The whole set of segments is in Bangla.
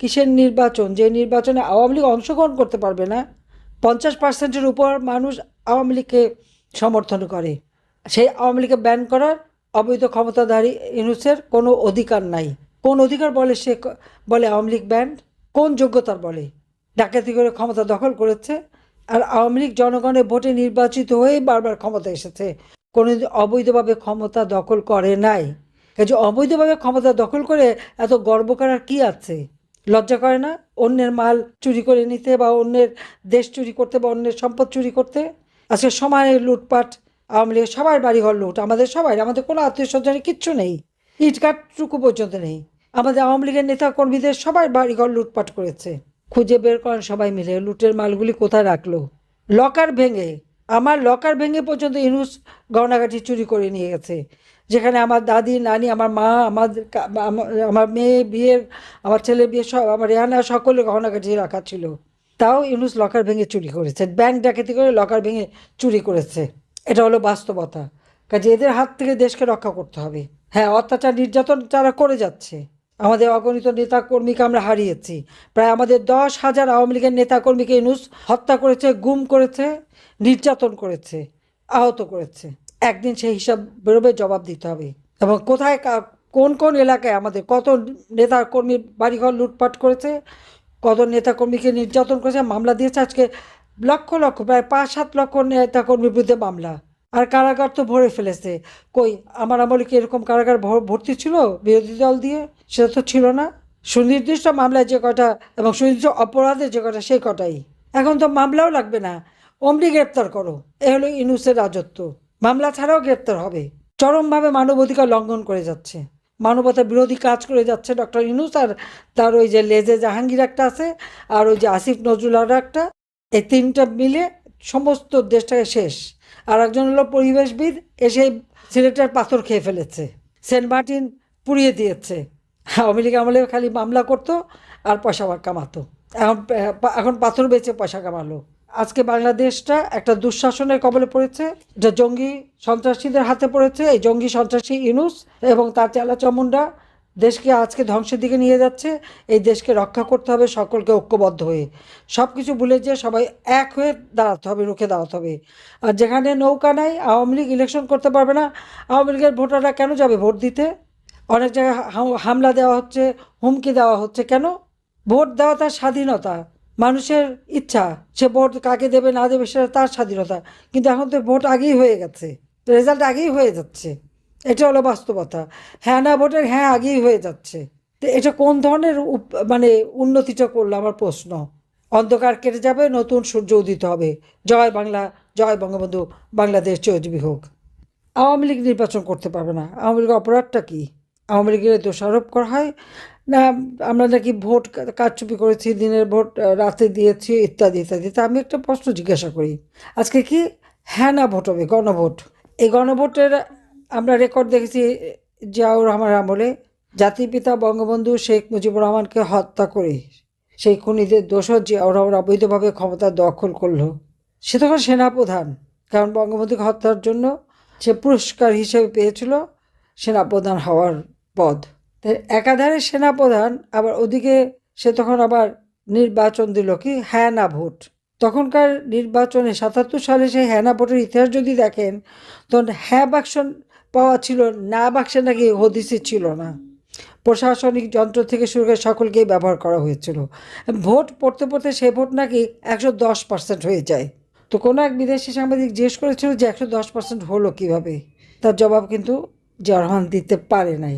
কিসের নির্বাচন? যে নির্বাচনে আওয়ামী লীগ অংশগ্রহণ করতে পারবে না, পঞ্চাশ পার্সেন্টের উপর মানুষ আওয়ামী লীগকে সমর্থন করে। সেই আওয়ামী লীগকে ব্যান করার অবৈধ ক্ষমতাধারী ইনুসের কোনো অধিকার নাই। কোন অধিকার বলে সে বলে আওয়ামী লীগ ব্যান্ড কোন যোগ্যতার বলে? ডাকাতি করে ক্ষমতা দখল করেছে আর আওয়ামী লীগ জনগণের ভোটে নির্বাচিত হয়েই বারবার ক্ষমতা এসেছে। কোনো অবৈধভাবে ক্ষমতা দখল করে নাই। কাজে অবৈধভাবে ক্ষমতা দখল করে এত গর্ব করার কী আছে? লজ্জা করে না? অন্যের মাল চুরি করে নিতে বা অন্যের দেশ চুরি করতে বা অন্যের সম্পদ চুরি করতে? আজকে সময় লুটপাট, আওয়ামী লীগের সবার বাড়িঘর লুট, আমাদের সবাই আমাদের কোনো আত্মীয় স্বজনের কিচ্ছু নেই। ইটকাটটুকু পর্যন্ত নেই। আমাদের আওয়ামী লীগের নেতা কর্মীদের সবাই বাড়িঘর লুটপাট করেছে। খুঁজে বের করেন সবাই মিলে, লুটের মালগুলি কোথায় রাখল? লকার ভেঙে, আমার লকার ভেঙে পর্যন্ত ইনুস গহনাগাঠি চুরি করে নিয়ে গেছে। যেখানে আমার দাদি, নানি, আমার মা আমাদের আমার- মেয়ে, বিয়ের, আমার ছেলে বিয়ে সব, আমার রেহানা সকলের গহনাগাঠি রাখা ছিল। তাও ইউনুস লকার ভেঙে চুরি করেছে। ব্যাংক ডাকাতি করে লকার ভেঙে চুরি করেছে। এটা হলো বাস্তবতা। কাজে এদের হাত থেকে দেশকে রক্ষা করতে হবে। হ্যাঁ অত্যাচার নির্যাতন যারা করে যাচ্ছে, আমাদের অগণিত নেতা কর্মীকে আমরা হারিয়েছি। প্রায় আমাদের দশ হাজার আওয়ামী লীগের নেতা কর্মীকে ইনুস হত্যা করেছে, গুম করেছে, নির্যাতন করেছে, আহত করেছে। একদিন সেই হিসাব বেরোবে, জবাব দিতে হবে। এবং কোথায় কোন কোন এলাকায় আমাদের কত নেতা কর্মী বাড়িঘর লুটপাট করেছে, কত নেতা কর্মীকে নির্যাতন করেছে, মামলা দিয়েছে। আজকে লক্ষ লক্ষ, প্রায় পাঁচ সাত লক্ষ নেতা কর্মীর বিরুদ্ধে মামলা। আর কারাগার তো ভরে ফেলেছে। কই, আমার আমলে কি এরকম কারাগার ভর- ভর্তি ছিল বিরোধী দল দিয়ে? সেটা তো ছিল না। সুনির্দিষ্ট মামলায় যে কটা এবং সুনির্দিষ্ট অপরাধের যে কটা সেই কটাই এখন তো মামলাও লাগবে না। অমনি গ্রেপ্তার করো। এ হলো ইনুসের রাজত্ব। মামলা ছাড়াও গ্রেপ্তার হবে। চরমভাবে মানবাধিকার লঙ্ঘন করে যাচ্ছে। মানবতা বিরোধী কাজ করে যাচ্ছে ডক্টর ইনুস আর তার ওই যে লেজে জাহাঙ্গীর একটা আছে আর ওই যে আসিফ নজরুল আর একটা। এই তিনটা মিলে সমস্ত দেশটাকে শেষ। আর একজন হলো পরিবেশবিদ এসে সিলেটের পাথর খেয়ে ফেলেছে। সেন্ট মার্টিন পুড়িয়ে দিয়েছে। আওয়ামী লীগ আমলে খালি মামলা করতো আর পয়সা কামাতো। এখন এখন পাথর বেচে পয়সা কামালো। আজকে বাংলাদেশটা একটা দুঃশাসনের কবলে পড়েছে এটা জঙ্গি সন্ত্রাসীদের হাতে পড়েছে। এই জঙ্গি সন্ত্রাসী ইনুস এবং তার চালা চামুন্ডা দেশকে আজকে ধ্বংসের দিকে নিয়ে যাচ্ছে। এই দেশকে রক্ষা করতে হবে, সকলকে ঐক্যবদ্ধ হয়ে। সব কিছু ভুলে যে সবাই এক হয়ে দাঁড়াতে হবে, রুখে দাঁড়াতে হবে। আর যেখানে নৌকা নাই, আওয়ামী লীগ ইলেকশন করতে পারবে না। আওয়ামী লীগের ভোটাররা কেন যাবে ভোট দিতে? অনেক জায়গায় হামলা দেওয়া হচ্ছে, হুমকি দেওয়া হচ্ছে। কেন? ভোট দেওয়া তার স্বাধীনতা। মানুষের ইচ্ছা সে ভোট কাকে দেবে, না দেবে সেটা তার স্বাধীনতা। কিন্তু এখন তো ভোট আগেই হয়ে গেছে। রেজাল্ট আগেই হয়ে যাচ্ছে। এটা হলো বাস্তবতা। হ্যাঁ না ভোটের হ্যাঁ আগেই হয়ে যাচ্ছে। তো এটা কোন ধরনের মানে উন্নতিটা করল, আমার প্রশ্ন। অন্ধকার কেটে যাবে, নতুন সূর্য উদিত হবে। জয় বাংলা, জয় বঙ্গবন্ধু, বাংলাদেশ চৌধুরী হোক। আওয়ামী লীগ নির্বাচন করতে পারবে না। আওয়ামী লীগ অপরাধটা কি? আওয়ামী লীগের দোষারোপ করা হয়। না, আমরা নাকি ভোট কারচুপি করেছি, দিনের ভোট রাতে দিয়েছি, ইত্যাদি ইত্যাদি। তা আমি একটা প্রশ্ন জিজ্ঞাসা করি। আজকে কি হ্যাঁ না ভোট হবে? গণভোট। এই গণভোটের আমরা রেকর্ড দেখেছি জিয়াউর রহমান আমলে। জাতির পিতা বঙ্গবন্ধু শেখ মুজিবুর রহমানকে হত্যা করে সেই খুনিদের দোষর জিয়াউর রহমান অবৈধভাবে ক্ষমতা দখল করল। সে তখন সেনাপ্রধান। কারণ বঙ্গবন্ধুকে হত্যার জন্য সে পুরস্কার হিসেবে পেয়েছিল সেনাপ্রধান হওয়ার পদ। একাধারে সেনাপ্রধান, আবার ওদিকে সে তখন আবার নির্বাচন দিল কি? হ্যাঁ না ভোট। তখনকার নির্বাচনে সাতাত্তর সালে সেই হ্যানা ভোটের ইতিহাস যদি দেখেন, তখন হ্যাঁ বাক্স পাওয়া ছিল, না বাক্সে নাকি হদিসি ছিল না। প্রশাসনিক যন্ত্র থেকে শুরু করে সকলকেই ব্যবহার করা হয়েছিল। ভোট পড়তে পড়তে সেই ভোট নাকি একশো দশ পার্সেন্ট হয়ে যায়। তো কোনো এক বিদেশি সাংবাদিক জিজ্ঞেস করেছিল যে একশো দশ পার্সেন্ট হলো কীভাবে? তার জবাব কিন্তু জিয়া রহমান দিতে পারে নাই।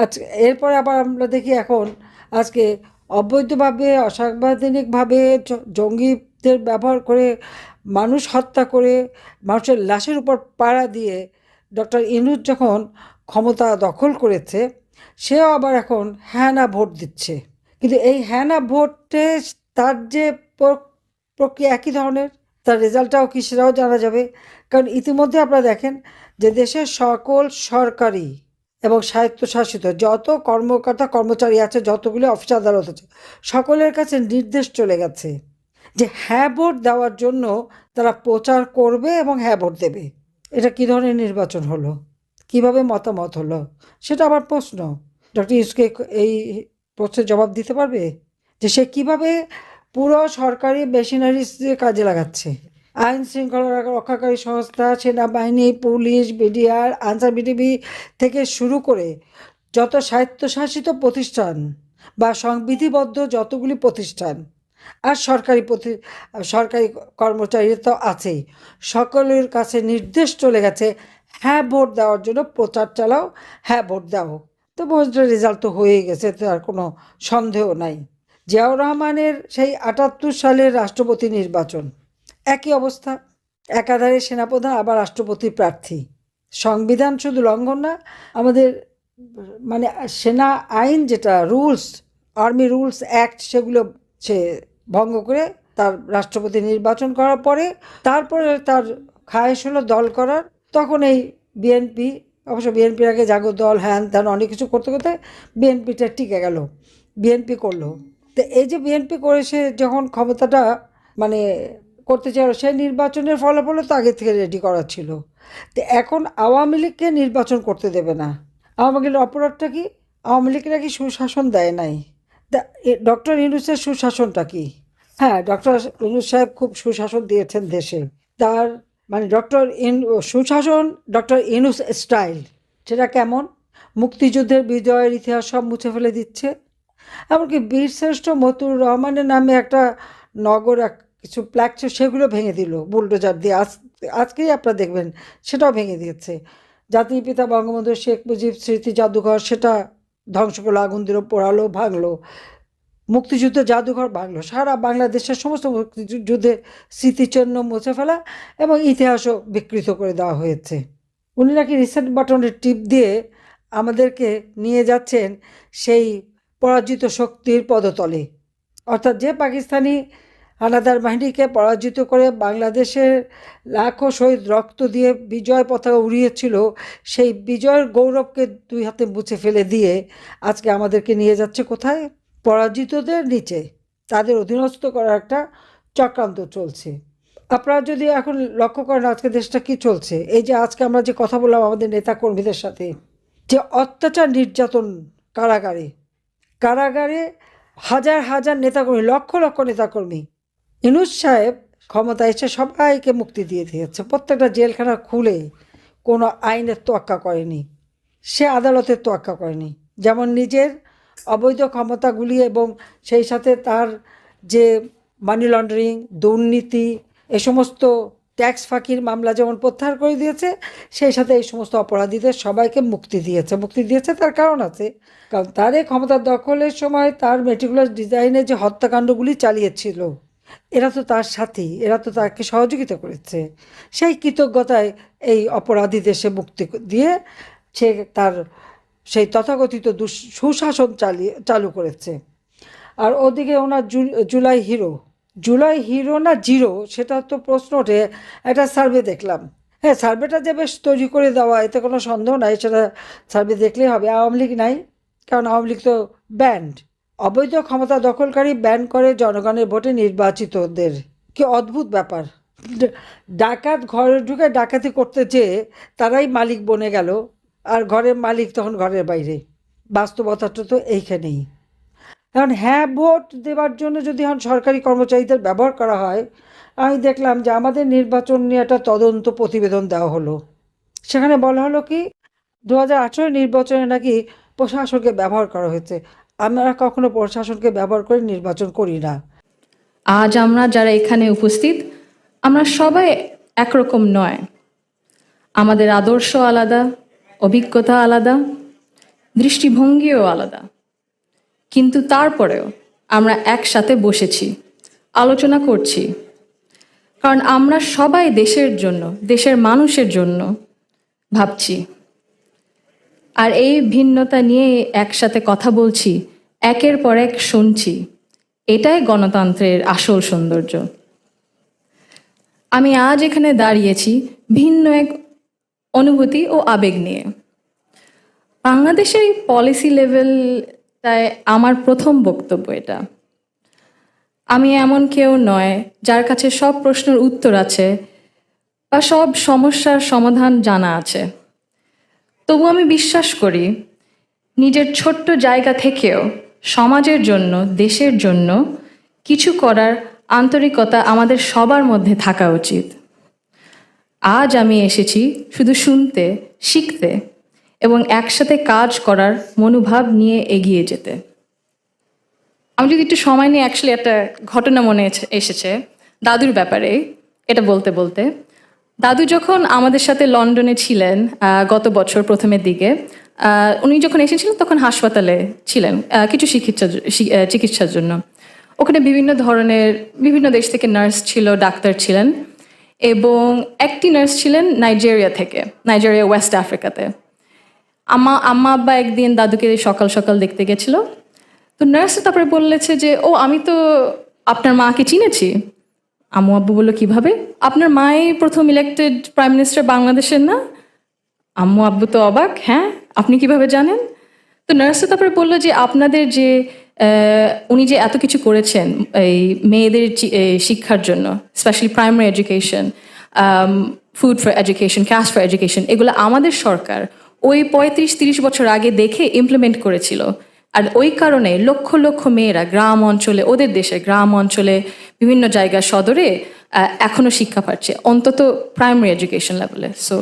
আজ এরপরে আবার আমরা দেখি এখন, আজকে অবৈধভাবে, অসাংবিধানিকভাবে জঙ্গিদের ব্যবহার করে মানুষ হত্যা করে মানুষের লাশের উপর পাড়া দিয়ে ডক্টর ইনুজ যখন ক্ষমতা দখল করেছে, সেও আবার এখন হ্যানা ভোট দিচ্ছে। কিন্তু এই হ্যাঁ না ভোটে তার যে প্রক্রিয়া একই ধরনের, তার রেজাল্টটাও কি সেটাও জানা যাবে। কারণ ইতিমধ্যে আপনারা দেখেন যে দেশের সকল সরকারি এবং স্বায়ত্তশাসিত যত কর্মকর্তা, কর্মচারী আছে, যতগুলো অফিস আদালত আছে, সকলের কাছে নির্দেশ চলে গেছে যে হ্যাঁ ভোট দেওয়ার জন্য তারা প্রচার করবে এবং হ্যাঁ ভোট দেবে। এটা কী ধরনের নির্বাচন হলো? কীভাবে মতামত হলো? সেটা আবার প্রশ্ন। ডক্টর ইউসকে এই প্রশ্নের জবাব দিতে পারবে? যে সে কীভাবে পুরো সরকারি মেশিনারিজ কাজে লাগাচ্ছে? আইন শৃঙ্খলা রক্ষাকারী সংস্থা, সেনাবাহিনী, পুলিশ, বিডিআর, আনসার বিডিবি থেকে শুরু করে যত স্বায়ত্তশাসিত প্রতিষ্ঠান বা সংবিধিবদ্ধ যতগুলি প্রতিষ্ঠান আর সরকারি প্রতি সরকারি কর্মচারী তো আছেই, সকলের কাছে নির্দেশ চলে গেছে হ্যাঁ ভোট দেওয়ার জন্য প্রচার চালাও হ্যাঁ ভোট দাও। তো ভোটের রেজাল্ট তো হয়ে গেছে, তো আর কোনো সন্দেহ নাই। জিয়াউর রহমানের সেই আটাত্তর সালের রাষ্ট্রপতি নির্বাচন। একই অবস্থা। একাধারে সেনাপ্রধান, আবার রাষ্ট্রপতি প্রার্থী। সংবিধান শুধু লঙ্ঘন না, আমাদের মানে সেনা আইন যেটা, রুলস, আর্মি রুলস অ্যাক্ট, সেগুলো সে ভঙ্গ করে তার রাষ্ট্রপতি নির্বাচন করার পরে, তারপরে তার খায়েশ হলো দল করার। তখন এই বিএনপি, অবশ্য বিএনপির আগে জাগো দল, হ্যান ত্যান অনেক কিছু করতে করতে বিএনপিটা টিকে গেল, বিএনপি করল। তো এই যে বিএনপি করে সে যখন ক্ষমতাটা মানে করতে চাইল, সেই নির্বাচনের ফলাফলও তো আগে থেকে রেডি করা ছিল। তো এখন আওয়ামী লীগকে নির্বাচন করতে দেবে না। আওয়ামী লীগের অপরাধটা কি? আওয়ামী লীগ নাকি সুশাসন দেয় নাই। ডক্টর ইউনুসের সুশাসনটা কি? হ্যাঁ ডক্টর ইউনুস সাহেব খুব সুশাসন দিয়েছেন দেশে। তার মানে ডক্টর ইন সুশাসন ডক্টর ইনুস স্টাইল সেটা কেমন? মুক্তিযুদ্ধের বিজয়ের ইতিহাস সব মুছে ফেলে দিচ্ছে। এমনকি বীরশ্রেষ্ঠ মতুর রহমানের নামে একটা নগর, এক কিছু প্ল্যাক ছিল সেগুলো ভেঙে দিল বুলডোজার দিয়ে। আজ, আজকেই আপনারা দেখবেন, সেটাও ভেঙে দিয়েছে। জাতির পিতা বঙ্গবন্ধু শেখ মুজিব স্মৃতি জাদুঘর, সেটা ধ্বংস করল, আগুন দিল, পোড়ালো, ভাঙলো। মুক্তিযুদ্ধ জাদুঘর ভাঙলো, সারা বাংলাদেশের সমস্ত মুক্তিযুদ্ধের স্মৃতিচিহ্ন মুছে ফেলা এবং ইতিহাসও বিকৃত করে দেওয়া হয়েছে। উনি নাকি রিসেন্ট বাটনের টিপ দিয়ে আমাদেরকে নিয়ে যাচ্ছেন সেই পরাজিত শক্তির পদতলে। অর্থাৎ যে পাকিস্তানি হানাদার বাহিনীকে পরাজিত করে বাংলাদেশের লাখো শহীদ রক্ত দিয়ে বিজয় পতাকা উড়িয়েছিল, সেই বিজয়ের গৌরবকে দুই হাতে মুছে ফেলে দিয়ে আজকে আমাদেরকে নিয়ে যাচ্ছে কোথায়? পরাজিতদের নিচে। তাদের অধীনস্থ করার একটা চক্রান্ত চলছে। আপনারা যদি এখন লক্ষ্য করেন আজকে দেশটা কি চলছে, এই যে আজকে আমরা যে কথা বললাম আমাদের নেতা কর্মীদের সাথে, যে অত্যাচার নির্যাতন কারাগারে কারাগারে হাজার হাজার নেতাকর্মী, লক্ষ লক্ষ নেতাকর্মী ইনুস সাহেব ক্ষমতা এসে সবাইকে মুক্তি দিয়ে দিয়েছে। প্রত্যেকটা জেলখানা খুলে কোনো আইনের তোয়াক্কা করেনি। সে আদালতের তোয়াক্কা করেনি। যেমন নিজের অবৈধ ক্ষমতাগুলি এবং সেই সাথে তার যে মানি লন্ডারিং দুর্নীতি, এ সমস্ত ট্যাক্স ফাঁকির মামলা যেমন প্রত্যাহার করে দিয়েছে, সেই সাথে এই সমস্ত অপরাধীদের সবাইকে মুক্তি দিয়েছে। মুক্তি দিয়েছে তার কারণ আছে, কারণ তার এই ক্ষমতা দখলের সময় তার মেটিকুলার ডিজাইনে যে হত্যাকাণ্ডগুলি চালিয়েছিল এরা তো তার সাথী, এরা তো তাকে সহযোগিতা করেছে। সেই কৃতজ্ঞতায় এই অপরাধীদের সে মুক্তি দিয়ে সে তার, সেই তথাকথিত সুশাসন চালিয়ে, চালু করেছে। আর ওদিকে ওনার জুলাই হিরো জুলাই হিরো না জিরো, সেটা তো প্রশ্ন ওঠে, একটা সার্ভে দেখলাম। হ্যাঁ সার্ভেটা যে বেশ তৈরি করে দেওয়া, এতে কোনো সন্দেহ নাই, সেটা সার্ভে দেখলেই হবে। আওয়ামী লীগ নাই, কারণ আওয়ামী লীগ তো ব্যান্ড অবৈধ ক্ষমতা দখলকারী ব্যান করে জনগণের ভোটে নির্বাচিতদের। কি অদ্ভুত ব্যাপার। ডাকাত ঘরে ঢুকে ডাকাতি করতে চেয়ে তারাই মালিক বনে গেল, আর ঘরের মালিক তখন ঘরের বাইরে। বাস্তবতাটা তো এইখানেই। এখন হ্যাঁ ভোট দেওয়ার জন্য যদি এখন সরকারি কর্মচারীদের ব্যবহার করা হয়, আমি দেখলাম যে আমাদের নির্বাচন নিয়ে একটা তদন্ত প্রতিবেদন দেওয়া হলো। সেখানে বলা হলো কি, দু হাজার আঠেরো নির্বাচনে নাকি প্রশাসনকে ব্যবহার করা হয়েছে। আমরা কখনো প্রশাসনকে ব্যবহার করে নির্বাচন করি না। আজ আমরা যারা এখানে উপস্থিত, আমরা সবাই একরকম নয়। আমাদের আদর্শ আলাদা, অভিজ্ঞতা আলাদা, দৃষ্টিভঙ্গিও আলাদা। কিন্তু তারপরেও আমরা একসাথে বসেছি, আলোচনা করছি। কারণ আমরা সবাই দেশের জন্য, দেশের মানুষের জন্য ভাবছি। আর এই ভিন্নতা নিয়ে একসাথে কথা বলছি, একের পর এক শুনছি। এটাই গণতন্ত্রের আসল সৌন্দর্য। আমি আজ এখানে দাঁড়িয়েছি ভিন্ন এক অনুভূতি ও আবেগ নিয়ে। বাংলাদেশের এই পলিসি লেভেলটায় আমার প্রথম বক্তব্য এটা। আমি এমন কেউ নয় যার কাছে সব প্রশ্নের উত্তর আছে বা সব সমস্যার সমাধান জানা আছে। তবু আমি বিশ্বাস করি, নিজের ছোট্ট জায়গা থেকেও সমাজের জন্য, দেশের জন্য কিছু করার আন্তরিকতা আমাদের সবার মধ্যে থাকা উচিত। আজ আমি এসেছি শুধু শুনতে, শিখতে এবং একসাথে কাজ করার মনোভাব নিয়ে এগিয়ে যেতে। আমি যদি একটু সময় নিয়ে অ্যাকচুয়ালি একটা ঘটনা মনে এসেছে, দাদুর ব্যাপারে, এটা বলতে বলতে। দাদু যখন আমাদের সাথে লন্ডনে ছিলেন গত বছর প্রথমের দিকে উনি যখন এসেছিলেন তখন হাসপাতালে ছিলেন কিছু চিকিৎসা চিকিৎসার জন্য। ওখানে বিভিন্ন ধরনের, বিভিন্ন দেশ থেকে নার্স ছিল, ডাক্তার ছিলেন এবং একটি নার্স ছিলেন নাইজেরিয়া থেকে, নাইজেরিয়া, ওয়েস্ট আফ্রিকাতে। আমা আম্মা, আব্বা একদিন দাদুকে সকাল সকাল দেখতে গেছিল। তো নার্স তারপরে বললেছে যে, ও, আমি তো আপনার মাকে চিনেছি। আম্মু আব্বু বলল, কীভাবে? আপনার মাই প্রথম ইলেক্টেড প্রাইম মিনিস্টার বাংলাদেশের না? আম্মু আব্বু তো অবাক হ্যাঁ আপনি কীভাবে জানেন? তো নার্স তারপরে বলল যে, আপনাদের যে উনি যে এত কিছু করেছেন, এই মেয়েদের শিক্ষার জন্য specially primary education food for education cash for education এগুলো আমাদের সরকার ওই পঁয়ত্রিশ তিরিশ বছর আগে দেখে ইমপ্লিমেন্ট করেছিল। আর ওই কারণে লক্ষ লক্ষ মেয়েরা গ্রাম অঞ্চলে, ওদের দেশে গ্রাম অঞ্চলে, বিভিন্ন জায়গা সদরে এখনও এখনও শিক্ষা পাচ্ছে, অন্তত প্রাইমারি এডুকেশন লেভেলে সো